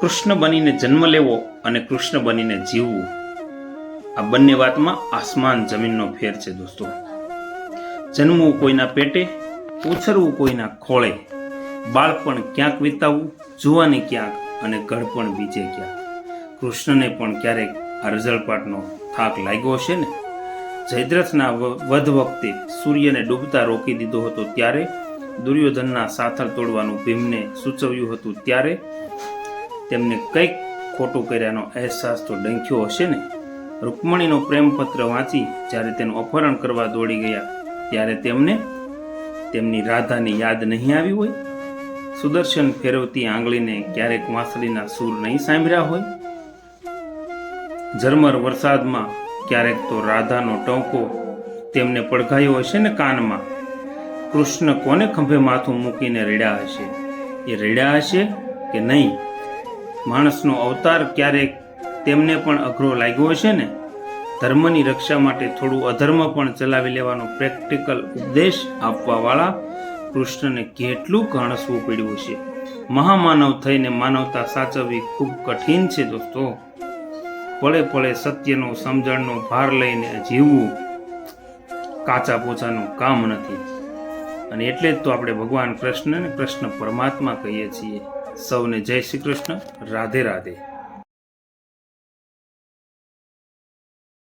કૃષ્ણ બનીને જન્મ લેવો અને કૃષ્ણ બનીને જીવવું. આ બંને વાતમાં આસમાન જમીનનો ફેર છે દોસ્તો. જન્મવું કોઈના પેટે, ઉછરવું કોઈના ખોળે. બાળપણ ક્યાંક વિતાવવું, જુવાની ક્યાંક અને ગળપણ બીજે ક્યાંક. કૃષ્ણને પણ ક્યારેક આ રઝળપાટનો થાક લાગ્યો હશે ને? જયદ્રથના વધ વખતે સૂર્યને ડૂબતા રોકી દીધો હતો ત્યારે દુર્યોધનના સાથળ તોડવાનું ભીમને સૂચવ્યું હતું ત્યારે તેમને કંઈક ખોટું કર્યાનો અહેસાસ તો ડંખ્યો હશે ને? રૂકમણીનો પ્રેમપત્ર વાંચી જ્યારે તેનું અપહરણ કરવા દોડી ગયા, ત્યારે તેમને તેમની રાધાની યાદ નહીં આવી હોય? સુદર્શન ફેરવતી આંગળીને ક્યારેક વાંસળીના સૂર નહીં સાંભળ્યા હોય? ઝરમર વરસાદમાં ક્યારેક તો રાધાનો ટોંકો તેમને પડઘાયો હશે ને કાનમાં? કૃષ્ણ કોને ખંભે માથું મૂકીને રેડ્યા હશે? એ રેડ્યા હશે કે નહીં? માણસનો અવતાર ક્યારેક તેમને પણ અઘરો લાગ્યો હશે ને? ધર્મની રક્ષા માટે થોડું અધર્મ પણ ચલાવી લેવાનો પ્રેક્ટિકલ ઉપદેશ આપવાવાળા કૃષ્ણને કેટલું ઘણસવું પડ્યું છે મહામાનવ થઈને માનવતા સાચવવી ખૂબ કઠિન છે દોસ્તો. પળે પળે સત્યનો, સમજણનો ભાર લઈને જીવવું કાચા પોચાનું કામ નથી. અને એટલે જ તો આપણે ભગવાન કૃષ્ણને કૃષ્ણ પરમાત્મા કહીએ છીએ. સૌને જય શ્રી કૃષ્ણ. રાધે રાધે.